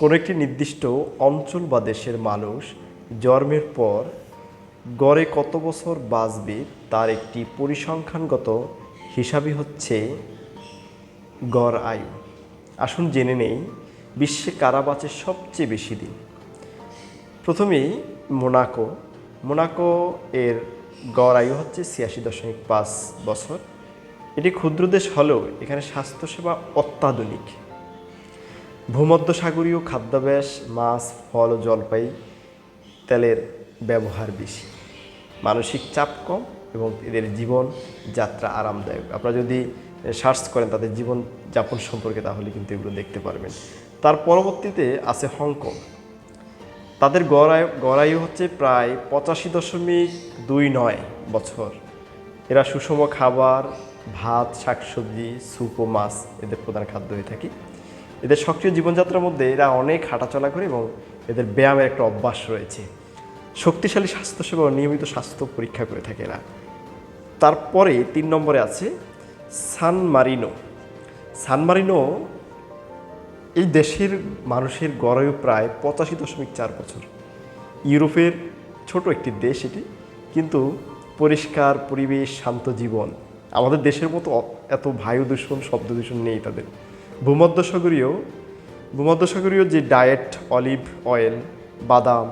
কোনো একটি নির্দিষ্ট অঞ্চল বা দেশের মানুষ জন্মের পর গড়ে কত বছর বাঁচবে তার একটি পরিসংখ্যানগত হিসাবই হচ্ছে গড় আয়ু। আসুন জেনে নেই, বিশ্বে কারা বাঁচে সবচেয়ে বেশি দিন। প্রথমেই মোনাকো। মোনাকো এর গড় আয়ু হচ্ছে ছিয়াশি দশমিক পাঁচ বছর। এটি ক্ষুদ্র দেশ হলেও এখানে স্বাস্থ্যসেবা অত্যাধুনিক। ভূমধ্যসাগরীয় খাদ্যাভ্যাস, মাছ, ফল জলপাই তেলের ব্যবহার বেশি। মানসিক চাপ কম এবং এদের জীবন যাত্রা আরামদায়ক। আপনারা যদি সার্চ করেন তাদের জীবন যাপন সম্পর্কে তাহলে কিন্তু এগুলো দেখতে পারবেন। তার পরবর্তীতে আছে হংকং। তাদের গড়ায়ু গড়ায়ু হচ্ছে প্রায় পঁচাশি দশমিক দুই নয় বছর। এরা সুষম খাবার, ভাত, শাকসবজি, স্যুপ ও মাছ এদের প্রধান খাদ্য হয়ে থাকে। এদের সক্রিয় জীবনযাত্রার মধ্যে এরা অনেক হাঁটাচলা করে এবং এদের ব্যায়ামের একটা অভ্যাস রয়েছে। শক্তিশালী স্বাস্থ্যসেবা ও নিয়মিত স্বাস্থ্য পরীক্ষা করে থাকে এরা। তারপরে তিন নম্বরে আছে সান মারিনো। সান মারিনো এই দেশের মানুষের গড়ায়ু প্রায় পঁচাশি দশমিক চার বছর। ইউরোপের ছোট একটি দেশ এটি, কিন্তু পরিষ্কার পরিবেশ, শান্ত জীবন। আমাদের দেশের মতো এত বায়ু দূষণ শব্দ দূষণ নেই তাদের। ভূমধ্যসাগরীয় ভূমধ্যসাগরীয় যে ডায়েট, অলিভ অয়েল, বাদাম,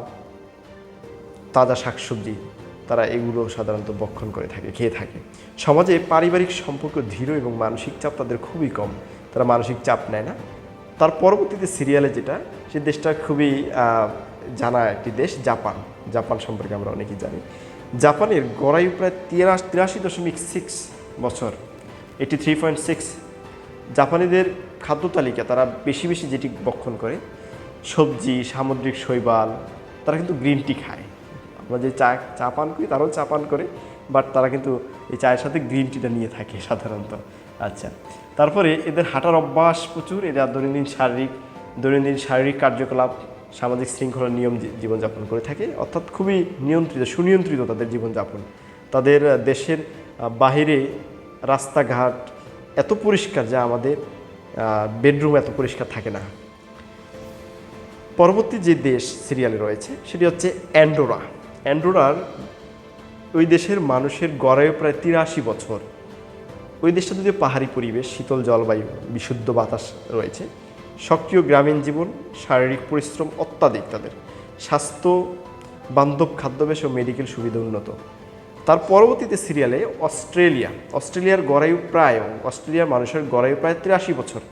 তাজা শাকসবজি, তারা এগুলো সাধারণত বক্ষণ করে থাকে, খেয়ে থাকে। সমাজে পারিবারিক সম্পর্ক ধীর এবং মানসিক চাপ তাদের খুবই কম। তারা মানসিক চাপ নেয় না। তার পরবর্তীতে সিরিয়ালে যেটা, সে দেশটা খুবই জানা একটি দেশ, জাপান। জাপান সম্পর্কে আমরা অনেকেই জানি। জাপানের গড়ায়ু প্রায় তিরাশি তিরাশি দশমিক সিক্স বছর। এটি থ্রি পয়েন্ট সিক্স জাপানিদের খাদ্য তালিকা তারা বেশি বেশি যেটি বক্ষণ করে, সবজি, সামুদ্রিক শৈবাল, তারা কিন্তু গ্রিন টি খায়। আমরা যে চা চা পান করি, তারাও চা পান করে, বাট তারা কিন্তু এই চায়ের সাথে গ্রিন টিটা নিয়ে থাকে সাধারণত। আচ্ছা তারপরে এদের হাঁটার অভ্যাস প্রচুর, এরা দৈনন্দিন শারীরিক দৈনন্দিন শারীরিক কার্যকলাপ, সামাজিক শৃঙ্খলার নিয়ম জীবনযাপন করে থাকে, অর্থাৎ খুবই নিয়ন্ত্রিত, সুনিয়ন্ত্রিত তাদের জীবনযাপন। তাদের দেশের বাহিরে রাস্তাঘাট এত পরিষ্কার যা আমাদের বেডরুম এত পরিষ্কার থাকে না। পরবর্তী যে দেশ সিরিয়ালে রয়েছে, সেটি হচ্ছে অ্যান্ডোরা। অ্যান্ডোরার ওই দেশের মানুষের গড়ায়ু প্রায় তিরাশি বছর। ওই দেশটা যদি পাহাড়ি পরিবেশ, শীতল জলবায়ু, বিশুদ্ধ বাতাস রয়েছে, সক্রিয় গ্রামীণ জীবন, শারীরিক পরিশ্রম অত্যাধিক তাদের। স্বাস্থ্য, বান্ধব খাদ্যাভ্যাস ও মেডিকেল সুবিধা উন্নত। তার পরবর্তীতে সিরিয়ালে অস্ট্রেলিয়া, অস্ট্রেলিয়ার গড়ায়ু প্রায় অস্ট্রেলিয়ার মানুষের গড়ায়ু প্রায় তিরাশি বছর।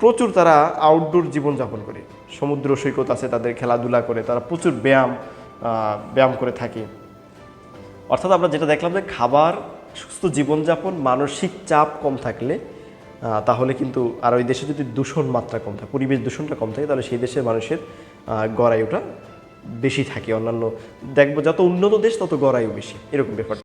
প্রচুর তারা আউটডোর জীবনযাপন করে। সমুদ্র সৈকত আছে তাদের, খেলাধুলা করে, তারা প্রচুর ব্যায়াম ব্যায়াম করে থাকে। অর্থাৎ আমরা যেটা দেখলাম যে খাবার, সুস্থ জীবনযাপন, মানসিক চাপ কম থাকলে তাহলে কিন্তু আর ওই দেশে যদি দূষণ মাত্রা কম থাকে, পরিবেশ দূষণটা কম থাকে, তাহলে সেই দেশের মানুষের গড়ায়ুটা বেশি থাকে অন্যান্য দেখব যত উন্নত দেশ তত গড়ায়ু বেশি এরকম ব্যাপার